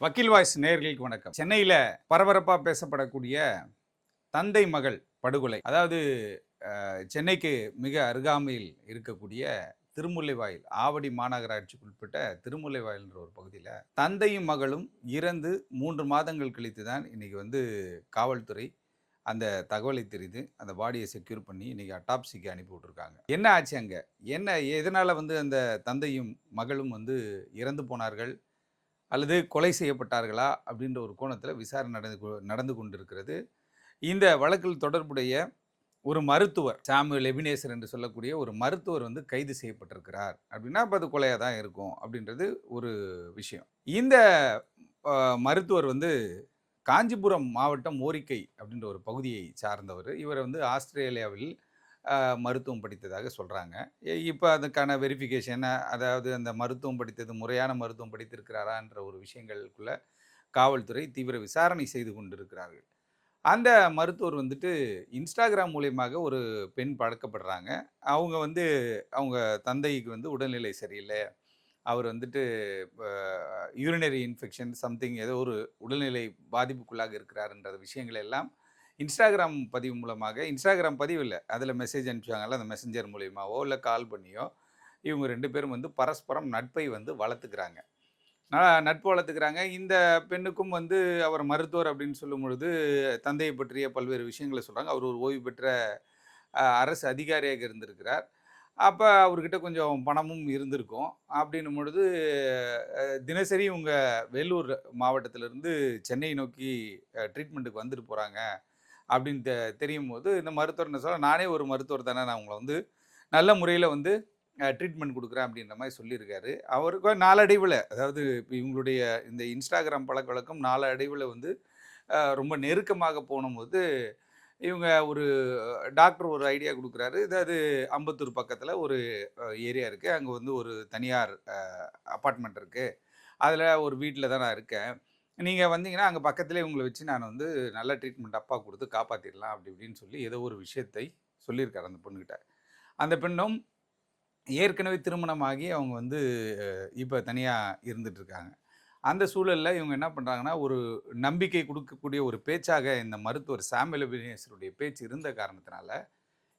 வக்கீல் வாய்ஸ் நேர்களுக்கு வணக்கம். சென்னையில் பரபரப்பாக பேசப்படக்கூடிய தந்தை மகள் படுகொலை அதாவது சென்னைக்கு மிக அருகாமையில் இருக்கக்கூடிய திருமுல்லைவாயில் ஆவடி மாநகராட்சிக்கு உட்பட்ட திருமுல்லைவாயில்ன்ற ஒரு பகுதியில் தந்தையும் மகளும் இறந்து மூன்று மாதங்கள் கழித்து தான் இன்றைக்கி வந்து காவல்துறை அந்த தகவலை தெரிந்து அந்த பாடியை செக்யூர் பண்ணி இன்றைக்கி அட்டாப்சிக்கு அனுப்பி விட்ருக்காங்க என்ன ஆச்சு அங்கே? என்ன எதனால் வந்து அந்த தந்தையும் மகளும் வந்து இறந்து போனார்கள்? அல்லது கொலை செய்யப்பட்டார்களா? அப்படின்ற ஒரு கோணத்தில் விசாரணை நடந்து கொ- நடந்து கொண்டிருக்கிறது. இந்த வழக்கில் தொடர்புடைய ஒரு மருத்துவர் சாமுவேல் எபினேசர் என்று சொல்லக்கூடிய ஒரு மருத்துவர் வந்து கைது செய்யப்பட்டிருக்கிறார். அப்படின்னா அப்போ அது கொலையாக தான் இருக்கும் அப்படின்றது ஒரு விஷயம். இந்த மருத்துவர் வந்து காஞ்சிபுரம் மாவட்டம் ஓரிக்கை அப்படின்ற ஒரு பகுதியை சார்ந்தவர். இவர் வந்து ஆஸ்திரேலியாவில் மருத்துவம் படித்ததாக சொல்கிறாங்க இப்போ அதுக்கான வெரிஃபிகேஷன் அதாவது அந்த மருத்துவம் படித்தது முறையான மருத்துவம் படித்திருக்கிறாரான்ற ஒரு விஷயங்களுக்குள்ள காவல்துறை தீவிர விசாரணை செய்து கொண்டிருக்கிறார்கள். அந்த மருத்துவர் வந்துட்டு இன்ஸ்டாகிராம் மூலியமாக ஒரு பெண் பழக்கப்படுறாங்க. அவங்க வந்து அவங்க தந்தைக்கு வந்து உடல்நிலை சரியில்லை. அவர் வந்துட்டு யூரினரி இன்ஃபெக்ஷன் சம்திங் ஏதோ ஒரு உடல்நிலை பாதிப்புக்குள்ளாக இருக்கிறாருன்ற விஷயங்கள் எல்லாம் இன்ஸ்டாகிராம் பதிவு மூலமாக இன்ஸ்டாகிராம் பதிவு இல்லை. அதில் மெசேஜ் அனுப்பிச்சாங்கல்ல அந்த மெசஞ்சர் மூலியமாவோ இல்லை கால் பண்ணியோ இவங்க ரெண்டு பேரும் வந்து பரஸ்பரம் நட்பை வந்து வளர்த்துக்கிறாங்க. நட்பு வளர்த்துக்கிறாங்க. இந்த பெண்ணுக்கும் வந்து அவர் மருத்துவர் அப்படின்னு சொல்லும் பொழுது தந்தையை பற்றிய பல்வேறு விஷயங்களை சொல்கிறாங்க அவர் ஒரு ஓய்வு பெற்ற அரசு அதிகாரியாக இருந்திருக்கிறார். அப்போ அவர்கிட்ட கொஞ்சம் பணமும் இருந்திருக்கும். அப்படின்னும் பொழுது தினசரி இவங்க வேலூர் மாவட்டத்திலிருந்து சென்னை நோக்கி ட்ரீட்மெண்ட்டுக்கு வந்துட்டு போகிறாங்க அப்படின்னு தெ- தெரியும் போது இந்த மருத்துவர் என்ன சொல்ல நானே ஒரு மருத்துவர் தானே நான் உங்களை வந்து நல்ல முறையில் வந்து ட்ரீட்மெண்ட் கொடுக்குறேன் அப்படின்ற மாதிரி சொல்லியிருக்காரு. அவருக்கு நாளடைவில் அதாவது இப்போ இவங்களுடைய இந்த இன்ஸ்டாகிராம் பழக்க வழக்கம் நாளடைவில் வந்து ரொம்ப நெருக்கமாக போனும்போது இவங்க ஒரு டாக்டர் ஒரு ஐடியா கொடுக்குறாரு. இதாவது அம்பத்தூர் பக்கத்தில் ஒரு ஏரியா இருக்குது அங்கே வந்து ஒரு தனியார் அப்பார்ட்மெண்ட் இருக்குது அதில் ஒரு வீட்டில் தான் நான் இருக்கேன். நீங்கள் வந்தீங்கன்னா அங்கே பக்கத்துலேயே உங்களை வச்சு நான் வந்து நல்ல ட்ரீட்மெண்ட் அப்பா கொடுத்து காப்பாற்றிடலாம் அப்படி இப்படின்னு சொல்லி ஏதோ ஒரு விஷயத்தை சொல்லியிருக்காரு அந்த பொண்ணுக்கிட்ட அந்த பெண்ணும் ஏற்கனவே திருமணமாகி அவங்க வந்து இப்போ தனியாக இருந்துகிட்ருக்காங்க அந்த சூழலில் இவங்க என்ன பண்ணுறாங்கன்னா ஒரு நம்பிக்கை கொடுக்கக்கூடிய ஒரு பேச்சாக இந்த மருத்துவர் சாமியல் எபினேசருடைய பேச்சு இருந்த காரணத்தினால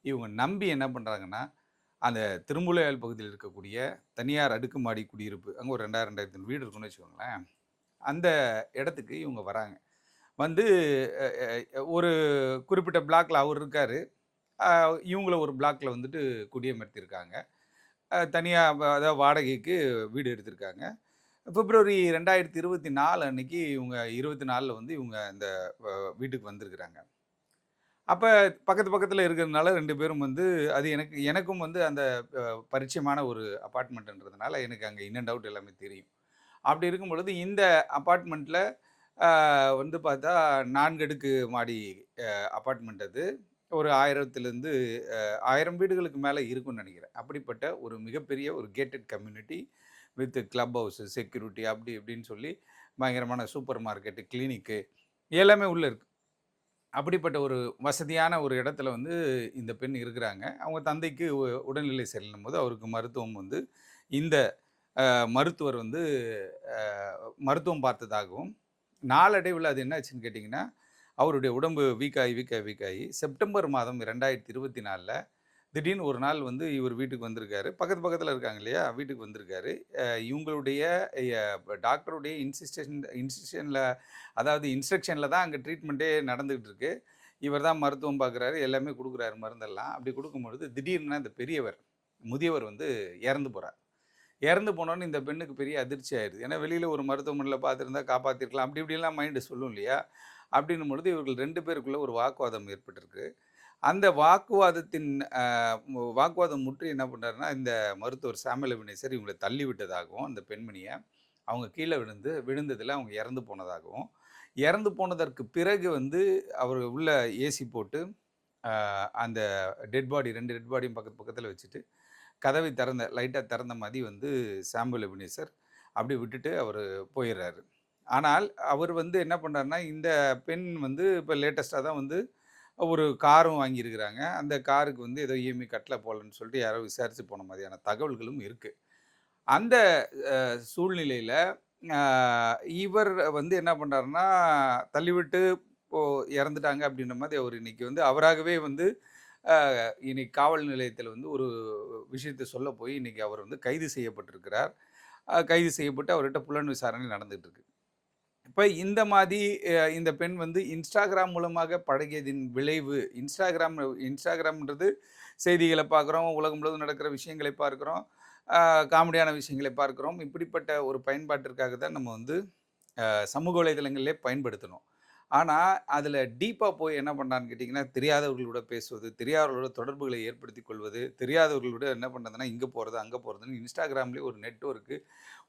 இவங்க நம்பி என்ன பண்ணுறாங்கன்னா அந்த திருமுலையால் பகுதியில் இருக்கக்கூடிய தனியார் அடுக்குமாடி குடியிருப்பு அங்கே ஒரு ரெண்டாயிரம் ரெண்டாயிரத்தி வீடு இருக்குன்னு வச்சுக்கோங்களேன். அந்த இடத்துக்கு இவங்க வராங்க. வந்து ஒரு குறிப்பிட்ட பிளாக்கில் அவர் இருக்கார். இவங்கள ஒரு பிளாக்கில் வந்துட்டு குடியமர்த்தியிருக்காங்க தனியாக அதாவது வாடகைக்கு வீடு எடுத்திருக்காங்க. பிப்ரவரி ரெண்டாயிரத்தி இருபத்தி நாலு அன்னைக்கு இவங்க இருபத்தி நாலில் வந்து இவங்க இந்த வீட்டுக்கு வந்திருக்கிறாங்க. அப்போ பக்கத்து பக்கத்தில் இருக்கிறதுனால ரெண்டு பேரும் வந்து அது எனக்கு எனக்கும் வந்து அந்த பரிச்சயமான ஒரு அப்பார்ட்மெண்ட்ன்றதுனால எனக்கு அங்கே இன் அண்ட் அவுட் எல்லாமே தெரியும். அப்படி இருக்கும் பொழுது இந்த அப்பார்ட்மெண்ட்டில் வந்து பார்த்தா நான்கு அடுக்கு மாடி அப்பார்ட்மெண்ட் அது. ஒரு ஆயிரத்துலேருந்து ஆயிரம் வீடுகளுக்கு மேலே இருக்கும்னு நினைக்கிறேன். அப்படிப்பட்ட ஒரு மிகப்பெரிய ஒரு gated community with club house security அப்படி இப்படின்னு சொல்லி பயங்கரமான சூப்பர் மார்க்கெட்டு கிளினிக்கு எல்லாமே உள்ளே இருக்குது அப்படிப்பட்ட ஒரு வசதியான ஒரு இடத்துல வந்து இந்த பெண் இருக்கிறாங்க. அவங்க தந்தைக்கு உ- உடல்நிலை சரியில்லும் போது அவருக்கு மருத்துவம் வந்து இந்த மருத்துவர் வந்து மருத்துவம் பார்த்ததாகவும் நாளடைவில் அது என்னாச்சுன்னு கேட்டிங்கன்னா அவருடைய உடம்பு வீக்காகி வீக்காகி வீக்காகி செப்டம்பர் மாதம் ரெண்டாயிரத்தி இருபத்தி நாலில் திடீர்னு ஒரு நாள் வந்து இவர் வீட்டுக்கு வந்திருக்காரு. பக்கத்து பக்கத்தில் இருக்காங்க இல்லையா? வீட்டுக்கு வந்திருக்காரு. இவங்களுடைய டாக்டருடைய இன்ஸ்டிஷன் இன்ஸ்டிஷனில் அதாவது இன்ஸ்ட்ரக்ஷனில் தான் அங்கே ட்ரீட்மெண்ட்டே நடந்துகிட்டு இருக்கு இவர் தான் மருத்துவம் பார்க்குறாரு எல்லாமே கொடுக்குறாரு மருந்தெல்லாம். அப்படி கொடுக்கும்பொழுது திடீர்னு இந்த பெரியவர் முதியவர் வந்து இறந்து போகிறார் இறந்து போனோன்னு இந்த பெண்ணுக்கு பெரிய அதிர்ச்சி ஆயிடுது ஏன்னா வெளியில் ஒரு மருத்துவமனையில் பார்த்துருந்தா காப்பாற்றிருக்கலாம் அப்படி இப்படிலாம் மைண்டு சொல்லும் இல்லையா? அப்படின்னும் பொழுது இவர்கள் ரெண்டு பேருக்குள்ளே ஒரு வாக்குவாதம் ஏற்பட்டிருக்கு. அந்த வாக்குவாதத்தின் வாக்குவாதம் முற்றி என்ன பண்ணுறாருன்னா இந்த மருத்துவர் சாமுவேல் எபினேசர் இவங்களை தள்ளி விட்டதாகவும் அந்த பெண்மணியை அவங்க கீழே விழுந்து விழுந்ததில் அவங்க இறந்து போனதாகவும் இறந்து போனதற்கு பிறகு வந்து அவர் உள்ள ஏசி போட்டு அந்த டெட் பாடி ரெண்டு டெட் பாடியும் பக்கத்து பக்கத்தில் வச்சுட்டு கதவை திறந்த லைட்டாக திறந்த மாதிரி வந்து சாம்பல் எபினேசர் அப்படி விட்டுட்டு அவர் போயிடுறாரு ஆனால் அவர் வந்து என்ன பண்ணுறாருன்னா இந்த பெண் வந்து இப்போ லேட்டஸ்ட்டாக தான் வந்து ஒரு காரும் வாங்கியிருக்கிறாங்க. அந்த காருக்கு வந்து ஏதோ இஎம்ஐ கட்டல போகலன்னு சொல்லிட்டு யாரோ விசாரித்து போன மாதிரியான தகவல்களும் இருக்குது அந்த சூழ்நிலையில் இவர் வந்து என்ன பண்ணுறாருன்னா தள்ளிவிட்டு இப்போது இறந்துட்டாங்க அப்படின்ற மாதிரி அவர் இன்னைக்கு வந்து அவராகவே வந்து இன்னைக்கு காவல் நிலையத்தில் வந்து ஒரு விஷயத்தை சொல்ல போய் இன்றைக்கி அவர் வந்து கைது செய்யப்பட்டிருக்கிறார். கைது செய்யப்பட்டு அவர்கிட்ட புலன் விசாரணை நடந்துகிட்டு இருக்கு இப்போ இந்த மாதிரி இந்த பெண் வந்து இன்ஸ்டாகிராம் மூலமாக பழகியதின் விளைவு இன்ஸ்டாகிராம் இன்ஸ்டாகிராம்ன்றது செய்திகளை பார்க்குறோம் உலகம் முழுவதும் நடக்கிற விஷயங்களை பார்க்குறோம் காமெடியான விஷயங்களை பார்க்குறோம். இப்படிப்பட்ட ஒரு பயன்பாட்டிற்காக தான் நம்ம வந்து சமூக வலைதளங்களிலே பயன்படுத்தணும். ஆனால் அதில் டீப்பாக போய் என்ன பண்ணான்னு கேட்டிங்கன்னா தெரியாதவர்களோட பேசுவது தெரியாதவர்களோட தொடர்புகளை ஏற்படுத்தி கொள்வது தெரியாதவர்களோட என்ன பண்ணுறதுன்னா இங்கே போகிறது அங்கே போகிறதுன்னு இன்ஸ்டாகிராம்லேயே ஒரு நெட்ஒர்க்கு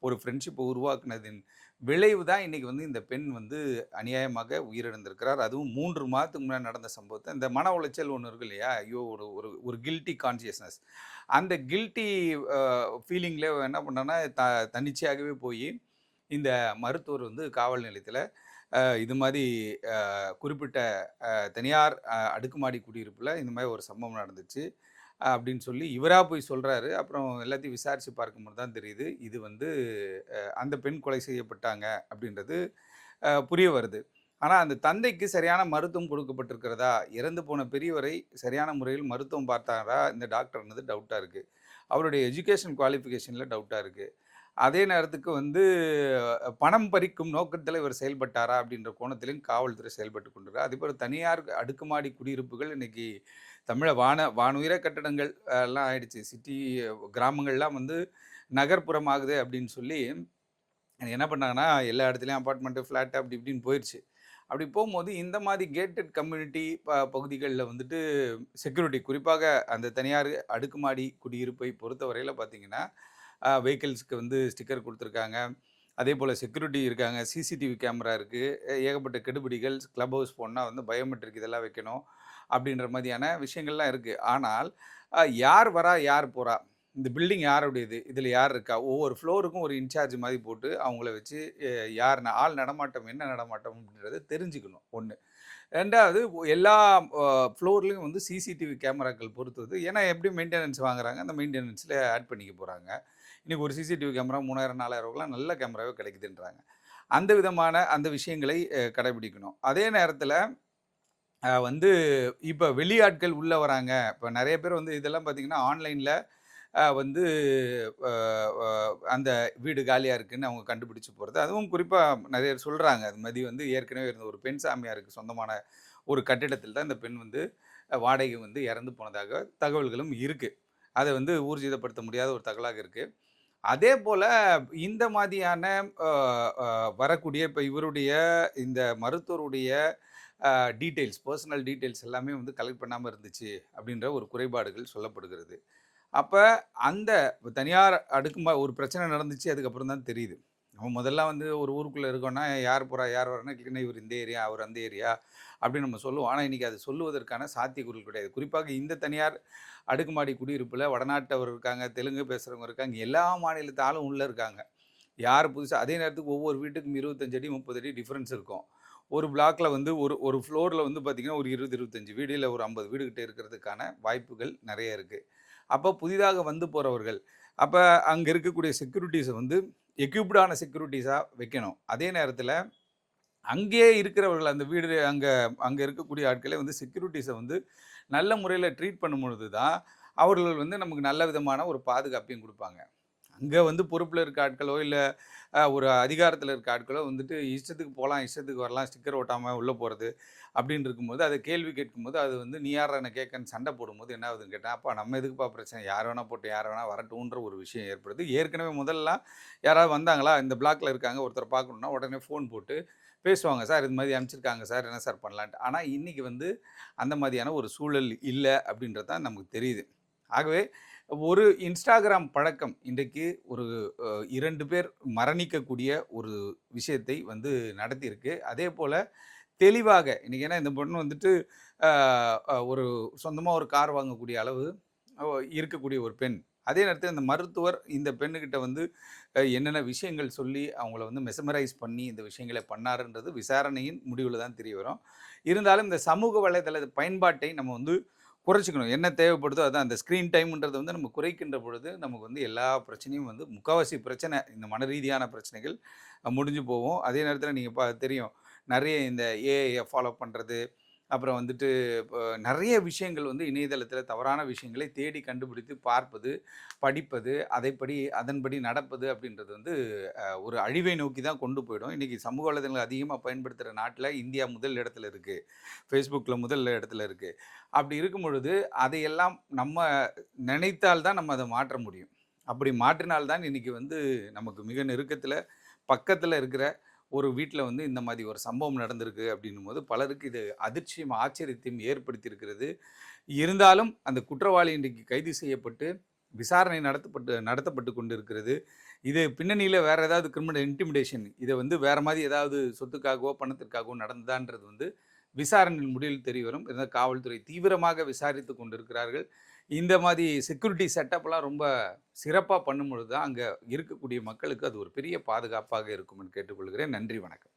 ஒரு ஃப்ரெண்ட்ஷிப்பை உருவாக்குனதின் விளைவு தான் இன்றைக்கி வந்து இந்த பெண் வந்து அநியாயமாக உயிரிழந்திருக்கிறார். அதுவும் மூன்று மாதத்துக்கு முன்னாடி நடந்த சம்பவத்தை இந்த மன உளைச்சல் ஒன்று இருக்கு இல்லையா? ஐயோ ஒரு ஒரு ஒரு கில்ட்டி கான்சியஸ்னஸ் அந்த கில்ட்டி ஃபீலிங்கில் என்ன பண்ணோன்னா த தன்னிச்சையாகவே போய் இந்த மருத்துவர் வந்து காவல் நிலையத்தில் இது மாதிரி குறிப்பிட்ட தனியார் அடுக்குமாடி குடியிருப்பில் இந்த மாதிரி ஒரு சம்பவம் நடந்துச்சு அப்படின்னு சொல்லி இவராக போய் சொல்கிறாரு அப்புறம் எல்லாத்தையும் விசாரித்து பார்க்கும்போது தான் தெரியுது இது வந்து அந்த பெண் கொலை செய்யப்பட்டாங்க அப்படின்றது புரிய வருது. ஆனால் அந்த தந்தைக்கு சரியான மருத்துவம் கொடுக்கப்பட்டிருக்கிறதா? இறந்து போன பெரியவரை சரியான முறையில் மருத்துவம் பார்த்தாரா? இந்த டாக்டர்னது டவுட்டாக இருக்குது அவருடைய எஜுகேஷன் குவாலிஃபிகேஷனில் டவுட்டாக இருக்குது அதே நேரத்துக்கு வந்து பணம் பறிக்கும் நோக்கத்தில் இவர் செயல்பட்டாரா அப்படின்ற கோணத்திலும் காவல்துறை செயல்பட்டு கொண்டிருக்கார் அதே போல் தனியார் அடுக்குமாடி குடியிருப்புகள் இன்னைக்கு தமிழ வான வானுயர கட்டடங்கள் எல்லாம் ஆயிடுச்சு. சிட்டி கிராமங்கள்லாம் வந்து நகர்ப்புறம் ஆகுது அப்படின்னு சொல்லி என்ன பண்ணாங்கன்னா எல்லா இடத்துலையும் அப்பார்ட்மெண்ட்டு ஃப்ளாட்டு அப்படி இப்படின்னு போயிடுச்சு அப்படி போகும்போது இந்த மாதிரி கேட்டட் கம்யூனிட்டி ப பகுதிகளில் வந்துட்டு செக்யூரிட்டி குறிப்பாக அந்த தனியார் அடுக்குமாடி குடியிருப்பை பொறுத்தவரையில் பார்த்தீங்கன்னா வெஹிக்கிள்ஸ்க்கு வந்து ஸ்டிக்கர் கொடுத்துருக்காங்க. அதே போல் செக்யூரிட்டி இருக்காங்க. சிசிடிவி கேமரா இருக்குது ஏகப்பட்ட கெடுபிடிகள் க்ளப் ஹவுஸ் போனால் வந்து பயோமெட்ரிக் இதெல்லாம் வைக்கணும் அப்படின்ற மாதிரியான விஷயங்கள்லாம் இருக்குது ஆனால் யார் வரா யார் போகிறா இந்த பில்டிங் யாருடையது? இதில் யார் இருக்கா? ஒவ்வொரு ஃப்ளோருக்கும் ஒரு இன்சார்ஜ் மாதிரி போட்டு அவங்கள வச்சு யார் ந- ஆள் நடமாட்டம் என்ன நடமாட்டம் அப்படின்றத தெரிஞ்சுக்கணும் ஒன்று ரெண்டாவது எல்லா ஃப்ளோர்லேயும் வந்து சிசிடிவி கேமராக்கள் பொறுத்தது ஏன்னா எப்படி மெயின்டெனன்ஸ் வாங்குறாங்க. அந்த மெயின்டெனன்ஸில் ஆட் பண்ணிக்க போகிறாங்க இன்றைக்கி ஒரு சிசிடிவி கேமரா மூணாயிரம் நாலாயிரம் ரூபாய்லாம் நல்ல கேமராவே கிடைக்குதுன்றாங்க. அந்த விதமான அந்த விஷயங்களை கடைபிடிக்கணும். அதே நேரத்தில் வந்து இப்போ வெளியாட்கள் உள்ளே வராங்க. இப்போ நிறைய பேர் வந்து இதெல்லாம் பார்த்திங்கன்னா ஆன்லைனில் வந்து அந்த வீடு காலியாக இருக்குதுன்னு அவங்க கண்டுபிடிச்சி போகிறது அதுவும் குறிப்பாக நிறைய பேர் சொல்கிறாங்க அது மாதிரி வந்து ஏற்கனவே இருந்த ஒரு பெண் சாமியாருக்கு சொந்தமான ஒரு கட்டிடத்தில் தான் இந்த பெண் வந்து வாடகை வந்து இறந்து போனதாக தகவல்களும் இருக்குது அதை வந்து ஊர்ஜிதப்படுத்த முடியாத ஒரு தகவலாக இருக்குது அதே போல் இந்த மாதிரியான வரக்கூடிய இப்போ இவருடைய இந்த மருத்துவருடைய டீட்டெயில்ஸ் பர்சனல் டீட்டெயில்ஸ் எல்லாமே வந்து கலெக்ட் பண்ணாமல் இருந்துச்சு அப்படின்ற ஒரு குறைபாடுகள் சொல்லப்படுகிறது. அப்போ அந்த தனியார் அடுக்குமா ஒரு பிரச்சனை நடந்துச்சு அதுக்கப்புறம் தான் தெரியுது. நம்ம முதல்ல வந்து ஒரு ஊருக்குள்ளே இருக்கோன்னா யார் போகிறா யார் வரனா இல்லைன்னா இவர் இந்த ஏரியா அவர் அந்த ஏரியா அப்படின்னு நம்ம சொல்லுவோம். ஆனால் இன்றைக்கி அது சொல்லுவதற்கான சாத்தியக்கூறுகள் கிடையாது. குறிப்பாக இந்த தனியார் அடுக்குமாடி குடியிருப்பில் வடநாட்டவர் இருக்காங்க தெலுங்கு பேசுகிறவங்க இருக்காங்க எல்லா மாநிலத்து ஆளும் உள்ளே இருக்காங்க. யார் புதுசாக அதே நேரத்துக்கு ஒவ்வொரு வீட்டுக்கும் இருபத்தஞ்சடி முப்பது அடி டிஃப்ரென்ஸ் இருக்கும். ஒரு பிளாக்ல வந்து ஒரு ஒரு ஃப்ளோரில் வந்து பார்த்திங்கன்னா ஒரு இருபது இருபத்தஞ்சு வீடு இல்லை ஒரு ஐம்பது வீடுகிட்ட இருக்கிறதுக்கான வாய்ப்புகள் நிறைய இருக்குது அப்போ புதிதாக வந்து போகிறவர்கள் அப்போ அங்கே இருக்கக்கூடிய செக்யூரிட்டிஸை வந்து எக்யூப்டான செக்யூரிட்டிஸாக வைக்கணும். அதே நேரத்தில் அங்கேயே இருக்கிறவர்கள் அந்த வீடு அங்கே அங்கே இருக்கக்கூடிய ஆட்களே வந்து செக்யூரிட்டிஸை வந்து நல்ல முறையில் ட்ரீட் பண்ணும் பொழுது தான் அவர்கள் வந்து நமக்கு நல்ல விதமான ஒரு பாதுகாப்பையும் கொடுப்பாங்க. அங்கே வந்து பொறுப்பில் இருக்க ஆட்களோ இல்லை ஒரு அதிகாரத்தில் இருக்க ஆட்களோ வந்துட்டு இஷ்டத்துக்கு போகலாம் இஷ்டத்துக்கு வரலாம் ஸ்டிக்கர் ஓட்டாமல் உள்ளே போகிறது அப்படின்னு இருக்கும்போது அதை கேள்வி கேட்கும்போது அது வந்து நீ யார் என்ன கேட்கன்னு சண்டை போடும்போது என்ன ஆகுதுன்னு கேட்டேன்? அப்பா நம்ம எதுக்குப்பா பிரச்சனை? யார் வேணால் போட்டு யார் வேணால் வரட்டுன்ற ஒரு விஷயம் ஏற்படுது. ஏற்கனவே முதல்லாம் யாராவது வந்தாங்களா இந்த பிளாக்ல இருக்காங்க ஒருத்தர் பார்க்கணுன்னா உடனே ஃபோன் போட்டு பேசுவாங்க சார் இது மாதிரி அனுப்பிச்சிருக்காங்க சார் என்ன சார் பண்ணலான்ட்டு. ஆனால் இன்றைக்கி வந்து அந்த மாதிரியான ஒரு சூழல் இல்லை அப்படின்றது தான் நமக்கு தெரியுது. ஆகவே ஒரு இன்ஸ்டாகிராம் பழக்கம் இன்றைக்கு ஒரு இரண்டு பேர் மரணிக்கக்கூடிய ஒரு விஷயத்தை வந்து நடத்தியிருக்கு. அதே போல் தெளிவாக இன்றைக்கி ஏன்னா இந்த பொண்ணு வந்துட்டு ஒரு சொந்தமாக ஒரு கார் வாங்கக்கூடிய அளவு இருக்கக்கூடிய ஒரு பெண். அதே நேரத்தில் இந்த மருத்துவர் இந்த பெண்ணுக்கிட்ட வந்து என்னென்ன விஷயங்கள் சொல்லி அவங்கள வந்து மெசமரைஸ் பண்ணி இந்த விஷயங்களை பண்ணாருன்றது விசாரணையின் முடிவில் தான் தெரிய வரும். இருந்தாலும் இந்த சமூக வலைதள பயன்பாட்டை நம்ம வந்து குறைச்சிக்கணும். என்ன தேவைப்படுதோ அதான். அந்த ஸ்க்ரீன் டைம்ன்றது வந்து நம்ம குறைக்கின்ற பொழுது நமக்கு வந்து எல்லா பிரச்சனையும் வந்து முக்கால்வாசி பிரச்சனை இந்த மன ரீதியான பிரச்சனைகள் முடிஞ்சு போகும். அதே நேரத்தில் நீங்கள் பா தெரியும். நிறைய இந்த ஏஐயை ஃபாலோ பண்ணுறது அப்புறம் வந்துட்டு இப்போ நிறைய விஷயங்கள் வந்து இணையதளத்தில் தவறான விஷயங்களை தேடி கண்டுபிடித்து பார்ப்பது படிப்பது அதைப்படி அதன்படி நடப்பது அப்படின்றது வந்து ஒரு அழிவை நோக்கி தான் கொண்டு போயிடும். இன்றைக்கி சமூக வலைதளங்கள் அதிகமாக பயன்படுத்துகிற நாட்டில் இந்தியா முதல் இடத்துல இருக்குது ஃபேஸ்புக்கில் முதல் இடத்துல இருக்குது அப்படி இருக்கும் பொழுது அதையெல்லாம் நம்ம நினைத்தால் தான் நம்ம அதை மாற்ற முடியும். அப்படி மாற்றினால்தான் இன்றைக்கி வந்து நமக்கு மிக நெருக்கத்தில் பக்கத்தில் இருக்கிற ஒரு வீட்டில் வந்து இந்த மாதிரி ஒரு சம்பவம் நடந்திருக்கு அப்படின்னும் போது பலருக்கு இது அதிர்ச்சியும் ஆச்சரியத்தையும் ஏற்படுத்தியிருக்கிறது. இருந்தாலும் அந்த குற்றவாளி இன்றைக்கு கைது செய்யப்பட்டு விசாரணை நடத்தப்பட்டு நடத்தப்பட்டு கொண்டு இருக்கிறது இது பின்னணியில் வேறு ஏதாவது கிரிமினல் இன்டிமிடேஷன் இதை வந்து வேறு மாதிரி ஏதாவது சொத்துக்காகவோ பணத்திற்காகவோ நடந்ததான்றது வந்து விசாரணையின் முடிவில் தெரிய வரும் இருந்தால் காவல்துறை தீவிரமாக விசாரித்து கொண்டிருக்கிறார்கள். இந்த மாதிரி செக்யூரிட்டி செட்டப்லாம் ரொம்ப சிறப்பாக பண்ணும்பொழுது தான் அங்கே இருக்கக்கூடிய மக்களுக்கு அது ஒரு பெரிய பாதுகாப்பாக இருக்கும்னு கேட்டுக்கொள்கிறேன். நன்றி வணக்கம்.